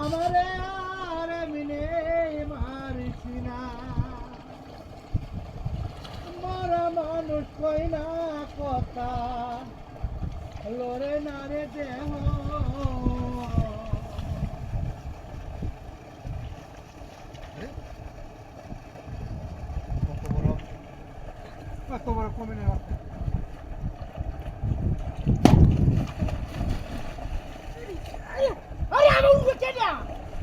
আমারে আর মিনে মারিস না। মারা মানুষ কই না কথা, লড়ে না রে দেহ। কত বড়? কত বড় আরে আমি উঠবো কেনা বিয়েটা খারাপ হয়েছে কুত্তা বাচ্চা না কিসে? বাচ্চা খাইছো কুত্তা বাচ্চা আরে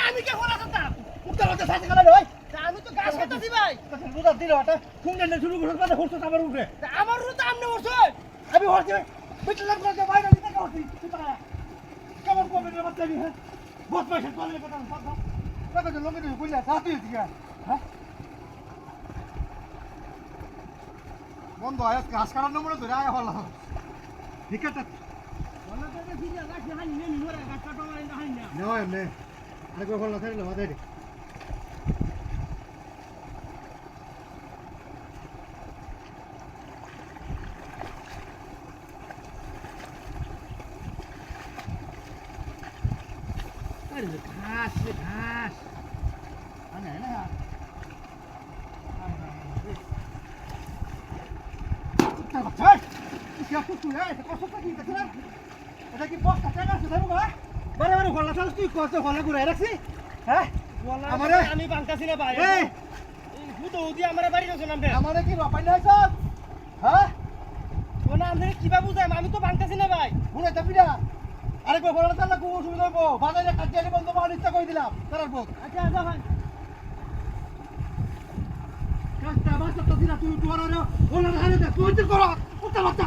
আমি কে বলা কথা কুত্তা বাচ্চা সাথে হয় তা আমি তো গাছ কাটাছি ভাই। দুটা দিল ওটা শুনলেন না শুরু করে মানে হচ্ছে আমার উঠে আমার তো আমনে বসে আমি হচ্ছে বিটলাম করে বাইরে দিতে কাউছি কেমন কমে রে বাচ্চা নি হ্যাঁ? বস পয়সা তোলে কথা কথা কথা লোকে দিয়ে কইলা সাথে হইছে হ্যাঁ? বন্ধ আয়াত ঘাস কাটার নম্বরে ধরে আয়া হল ঠিক আছে? বলা কথা ফিরে গাছ হানি নেই মোরা গাছ কাটা মানে না হানি না নেওয়া এমনি আরেকবার হল না থাকলে মাথায় রে আরে ঘাস রে ঘাস আনে না এটা কি বস্তা টাকা আছে? দেবো গা। বারে বারে হল্লা চালস তুই কত হল্লা ঘুরাই রাখছি। হ্যাঁ? আমারে? আমি বাঙ্কাছি না ভাই এই। হুদি আমার বাড়ি গেছে নামবে আমারে কি বাপাই না সব হ্যাঁ? কোন আপনি কিবা বুঝাই আমি তো বাঙ্কাছি না ভাই। ঘুরে যাবি না। আরেকবার হল্লা চাললে খুব অসুবিধা হইব। বাজারে কাটিয়ে বন্ধ পাওয়ার ইচ্ছা করে দিলাম? তার পর আচ্ছা আচ্ছা ভাই। কাজটা দিলা তুই তোমার আরে হারে দে তুই তো করো। বাচ্চা।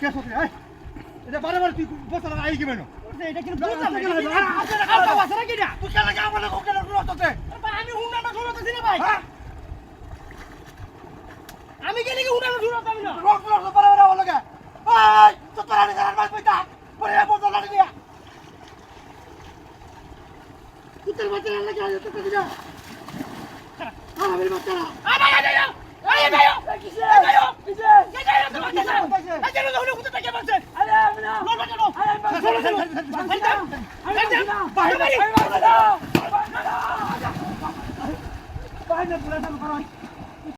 কে সত্যি এই। এটা বারে বারে তুই বসা লাগা আই কি মেনো এটা কিন্তু না, বুঝলাম আজকে না কেন? আরে, আজকে কেন? আচ্ছা কি না তুই কেন লাগা আমার লাগা কেন আমি শুনতেছি না ভাই। হ্যাঁ? আমি গেলে কি আমি না? রোগ বারে বারে হলো গে। তো তোরা নি জানার মাছ পরে লাগি দিয়া কুত্তার বাচ্চা লাগা তো বাচ্চা আরে আরে আরে আরে না কিসে এই যে হুন্ডা কুত্তা থেকে বলছে আরে আমি না বল বল আরে চলো চলো বাইরে পুরা চালু করো